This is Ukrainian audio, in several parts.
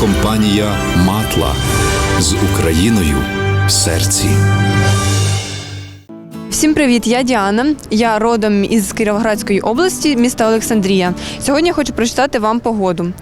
компанія Матла з Україною в серці. Всім привіт, я Діана. Я родом із Кіровоградської області, міста Олександрія. Сьогодні хочу прочитати вам погоду.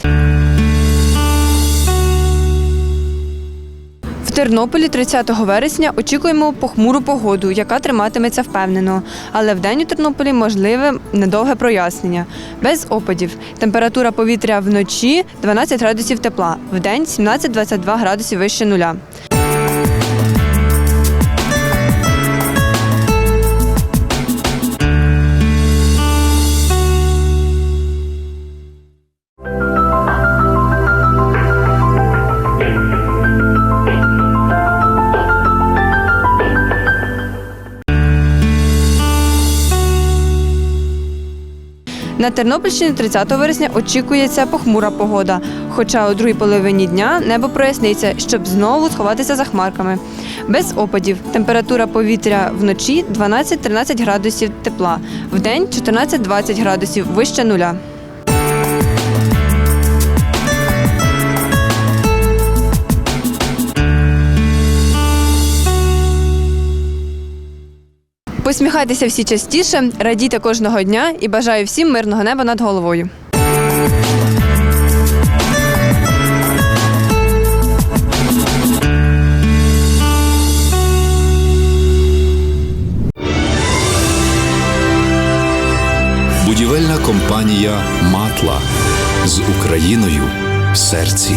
Тернополі 30 вересня очікуємо похмуру погоду, яка триматиметься впевнено. Але вдень у Тернополі можливе недовге прояснення. Без опадів. Температура повітря вночі 12 градусів тепла, в день 17-22 градусів вище нуля. На Тернопільщині 30 вересня очікується похмура погода. Хоча у другій половині дня небо проясниться, щоб знову сховатися за хмарками. Без опадів. Температура повітря вночі 12-13 градусів тепла, вдень 14-20 градусів вище нуля. Посміхайтеся всі частіше, радійте кожного дня і бажаю всім мирного неба над головою. Будівельна компанія Матла з Україною в серці.